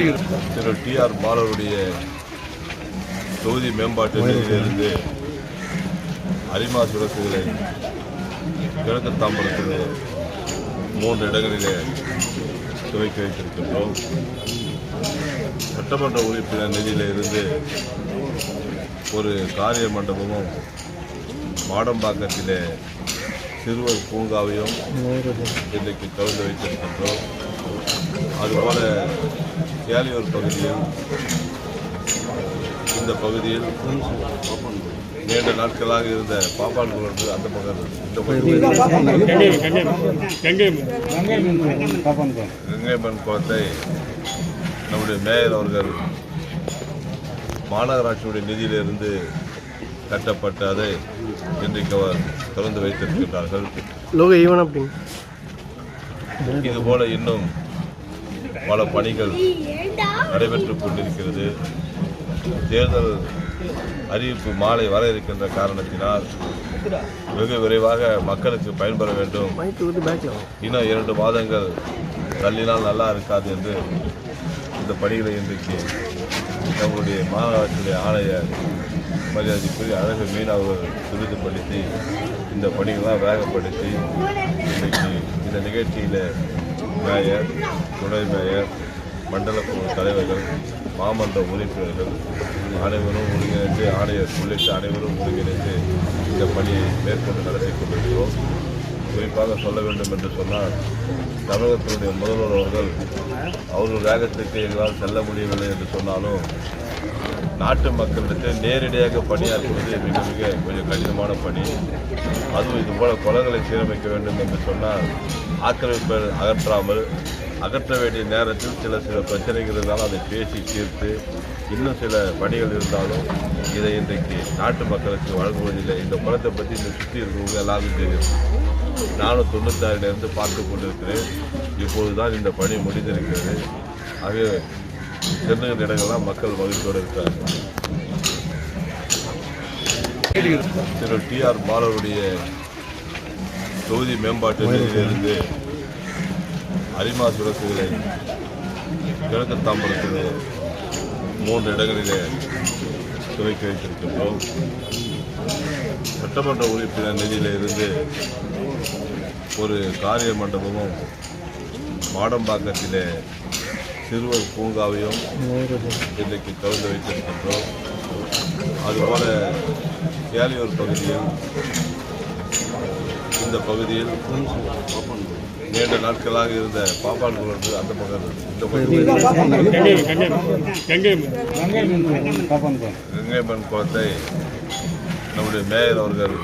திரு D R பாலருடைய தொகுதி மேம்பாட்டு நிதியிலிருந்து அரிமா சுரசுகளை கிழக்கு தாம்பரத்தில் மூன்று இடங்களிலே துவக்கி வைத்திருக்கின்றோம். சட்டமன்ற உறுப்பினர் நிதியிலிருந்து ஒரு காரிய மண்டபமும் மாடம்பாக்கத்திலே சிறுவர் பூங்காவையும் இன்றைக்கு திறந்து வைத்திருக்கின்றோம். அதுபோல கேலியூர் பகுதியில் இந்த பகுதியில் நீண்ட நாட்களாக இருந்த பாப்பான் குளத்து அந்த பக்கம் இந்த பகுதியில் கங்கைமன் குளத்தை நம்முடைய மேயர் அவர்கள் மாநகராட்சியுடைய நிதியிலிருந்து கட்டப்பட்ட அதை இன்றைக்கு அவர் திறந்து வைத்திருக்கின்றார்கள். அப்படிங்க. இதுபோல இன்னும் பல பணிகள் நடைபெற்றுக் கொண்டிருக்கிறது. தேர்தல் அறிவிப்பு மாலை வர இருக்கின்ற காரணத்தினால் வெகு விரைவாக மக்களுக்கு பயன்பெற வேண்டும். இன்னும் இரண்டு மாதங்கள் தள்ளினால் நல்லா இருக்காது என்று இந்த பணிகளை இன்றைக்கு நம்முடைய மாநகராட்சியுடைய ஆணையர் மரியாதைக்குரிய அழகு மீன் அவர்கள் இந்த பணிகளாக வேகப்படுத்தி இன்றைக்கு இந்த நிகழ்ச்சியில் மேயர் துணை மேயர் மண்டல தலைவர்கள் மாமன்ற உறுப்பினர்கள் அனைவரும் ஒருங்கிணைந்து ஆணையர் உள்ளிட்ட அனைவரும் ஒருங்கிணைந்து இந்த பணியை மேற்கொண்டு நடத்தி கொண்டிருக்கிறோம். குறிப்பாக சொல்ல வேண்டும் என்று சொன்னால் தமிழகத்தினுடைய முதல்வர் அவர்கள் அவர்கள் வேகத்துக்கு எங்களால் செல்ல முடியவில்லை என்று சொன்னாலும் நாட்டு மக்களுக்கு நேரடியாக பணியாற்றுவது மிக மிக கொஞ்சம் கடினமான பணி. அதுவும் இதுபோல குளங்களை சீரமைக்க வேண்டும் என்று சொன்னால் ஆக்கிரமிப்பை அகற்றாமல் அகற்ற வேண்டிய நேரத்தில் சில சில பிரச்சனைகள் இருந்தாலும் அதை பேசி தீர்த்து இன்னும் சில பணிகள் இருந்தாலும் இதை இன்றைக்கு நாட்டு மக்களுக்கு வழங்குவதில்லை. இந்த குளத்தை பற்றி இந்த சுற்றி இருக்கிறவங்க எல்லாருக்கும் தெரியும். நானும் தொண்ணூத்தாறிலிருந்து பார்த்து கொண்டிருக்கிறேன். இப்போது தான் இந்த பணி முடிந்திருக்கிறது. ஆகவே சென்னையின் இடங்கள்லாம் மக்கள் மகிழ்ச்சியோடு இருக்கிறார் திரு டி ஆர் பாலருடைய தொகுதி மேம்பாட்டு நிதியிலிருந்து அரிமா சுரசுகளை கிழக்கு தாம்பரத்தில் மூன்று இடங்களிலே துவக்கி வைத்திருக்கின்றோம். சட்டமன்ற உறுப்பினர் நிதியிலிருந்து ஒரு காரிய மண்டபமும் மாடம்பாக்கத்திலே சிறுவர் பூங்காவையும் இன்றைக்கு திறந்து வைத்திருக்கின்றோம். அதுபோல கேலியூர் பகுதியும் இந்த பகுதியில் நீண்ட நாட்களாக இருந்த பாப்பான் குளத்து அந்த பக்கம் இந்த கங்கைமன் குளத்தை நம்முடைய மேயர் அவர்கள்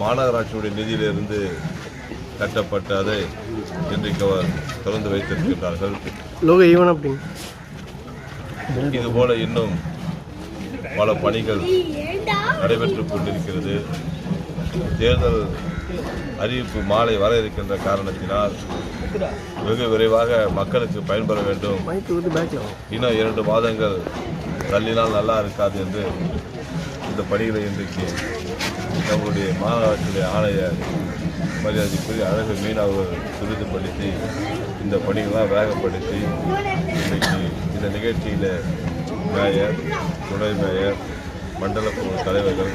மாநகராட்சியுடைய நிதியிலிருந்து கட்டப்பட்ட அதை இன்றைக்கு அவர் திறந்து வைத்திருக்கின்றார்கள். இதுபோல இன்னும் பல பணிகள் நடைபெற்றுக் கொண்டிருக்கிறது. தேர்தல் அறிவிப்பு மாலை வர இருக்கின்ற காரணத்தினால் வெகு விரைவாக மக்களுக்கு பயன்பெற வேண்டும். இன்னும் இரண்டு மாதங்கள் தள்ளினால் நல்லா இருக்காது என்று இந்த பணிகளை இன்றைக்கு நம்முடைய மாநகராட்சியுடைய ஆணையர் மரியாதைக்குரிய அழகு மீனவர்கள் துரிதப்படுத்தி இந்த பணிகள்லாம் வேகப்படுத்தி இன்றைக்கு இந்த நிகழ்ச்சியில் மேயர் துணை மேயர் மண்டல குழு தலைவர்கள்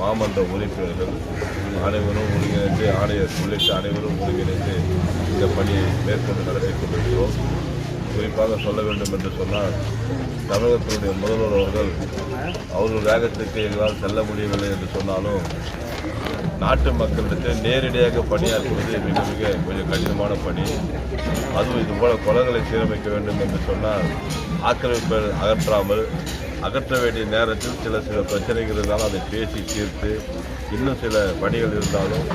மாமன்ற உறுப்பினர்கள் அனைவரும் ஒருங்கிணைந்து ஆணையர் உள்ளிட்ட அனைவரும் ஒருங்கிணைந்து இந்த பணியை மேற்கொண்டு நடத்தி கொண்டிருக்கிறோம். குறிப்பாக சொல்ல வேண்டும் என்று சொன்னால் தமிழகத்தினுடைய முதல்வர் அவர்கள் அவர்கள் வேகத்துக்கு எங்களால் செல்ல முடியவில்லை என்று சொன்னாலும் நாட்டு மக்களுக்கு நேரடியாக பணியாற்றுவது மிக மிக கொஞ்சம் கடினமான பணி. அதுவும் இதுபோல குளங்களை சீரமைக்க வேண்டும் என்று சொன்னால் ஆக்கிரமிப்பை அகற்றாமல் அகற்ற வேண்டிய நேரத்தில் சில சில பிரச்சனைகள் இருந்தாலும் அதை பேசி தீர்த்து இன்னும் சில பணிகள் இருந்தாலும்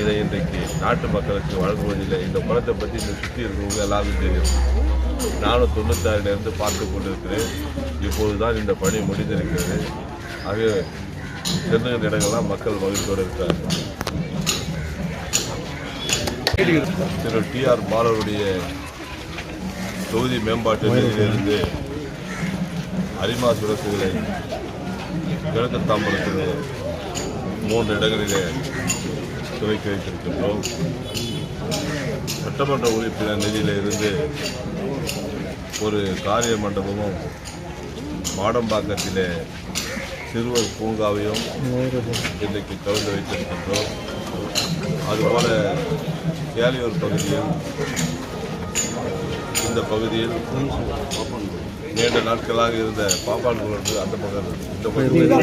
இதை இன்றைக்கு நாட்டு மக்களுக்கு வழங்குவதில்லை. இந்த குளத்தை பற்றி இந்த சுற்றி இருக்கிறவங்க எல்லாருக்கும் தெரியும். நானும் தொண்ணூத்தாறிலிருந்து பார்த்து கொண்டிருக்கிறேன். இப்போது தான் இந்த பணி முடிந்திருக்கிறது. ஆகவே சென்னையின் இடங்கள்லாம் மக்கள் மகிழ்ச்சியோடு இருக்கிறார் திரு டி ஆர் பாலருடைய தொகுதி மேம்பாட்டு நிதியிலிருந்து அரிமா சுரசுகளை கிழக்கு மூன்று இடங்களிலே துவக்கி வைத்திருக்கின்றோம். சட்டமன்ற உறுப்பினர் நிதியிலிருந்து ஒரு காரிய மண்டபமும் மாடம்பாக்கத்திலே சிறுவர் பூங்காவையும் இன்றைக்கு திறந்து வைத்திருக்கின்றோம். அதுபோல கேலியூர் பகுதியில் இந்த பகுதியில் நீண்ட நாட்களாக இருந்த பாப்பான் குளத்து அந்த பக்கம் இந்த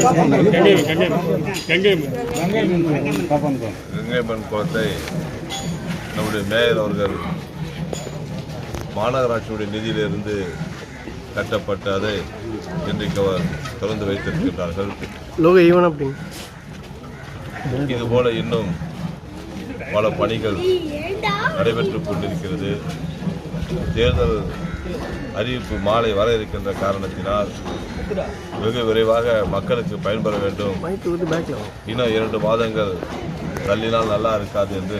கங்கைமன் குளத்தை நம்முடைய மேயர் அவர்கள் மாநகராட்சியுடைய நிதியிலிருந்து கட்டப்பட்ட அதை இன்றைக்கு அவர் திறந்து வைத்திருக்கின்றார்கள். இதுபோல இன்னும் பல பணிகள் நடைபெற்றுக் கொண்டிருக்கிறது. தேர்தல் அறிவிப்பு மாலை வர இருக்கின்ற காரணத்தினால் வெகு விரைவாக மக்களுக்கு பயன்பெற வேண்டும். இன்னும் இரண்டு மாதங்கள் தள்ளினால் நல்லா இருக்காது என்று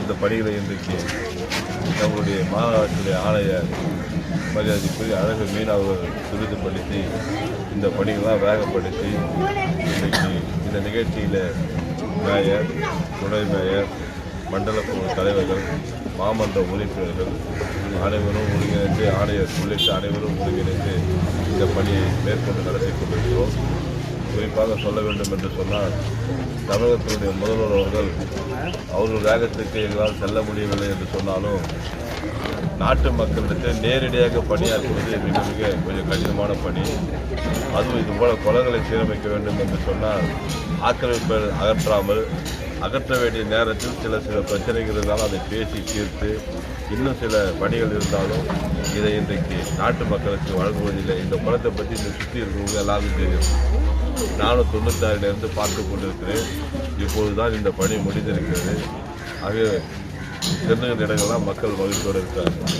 இந்த பணிகளை இன்றைக்கு நம்முடைய மாநகராட்சியுடைய ஆணையர் மரியாதைக்குரிய அழகு மீன் அவர்கள் துரிதப்படுத்தி இந்த பணிகளாக வேகப்படுத்தி இன்றைக்கு இந்த நிகழ்ச்சியில் மேயர் துணை மேயர் மண்டல தலைவர்கள் மாமன்ற உறுப்பினர்கள் அனைவரும் ஒருங்கிணைந்து ஆணையர் உள்ளிட்ட அனைவரும் ஒருங்கிணைந்து இந்த பணியை மேற்கொண்டு நடத்தி கொண்டிருக்கிறோம். குறிப்பாக சொல்ல வேண்டும் என்று சொன்னால் தமிழகத்தினுடைய முதல்வர் அவர்கள் அவர்கள் வேகத்துக்கு எங்களால் செல்ல முடியவில்லை என்று சொன்னாலும் நாட்டு மக்களுக்கு நேரடியாக பணியாற்றுவது மிக மிக கொஞ்சம் கடினமான பணி. அதுவும் இது போல குளங்களை சீரமைக்க வேண்டும் என்று சொன்னால் ஆக்கிரமிப்பை அகற்றாமல் அகற்ற வேண்டிய நேரத்தில் சில சில பிரச்சனைகள் இருந்தாலும் அதை பேசி தீர்த்து இன்னும் சில பணிகள் இருந்தாலும் இதை இன்றைக்கு நாட்டு மக்களுக்கு வழங்குவதில்லை. இந்த குளத்தை பற்றி இந்த சுற்றி இருக்கிறவங்க எல்லாருக்கும் தெரியும். நானும் தொண்ணூத்தாறிலிருந்து பார்த்து கொண்டிருக்கிறேன். இப்போது தான் இந்த பணி முடிந்திருக்கிறது. ஆகவே சென்னுகின்ற இடங்கள்லாம் மக்கள் மகிழ்ச்சியோடு இருக்கிறார்கள்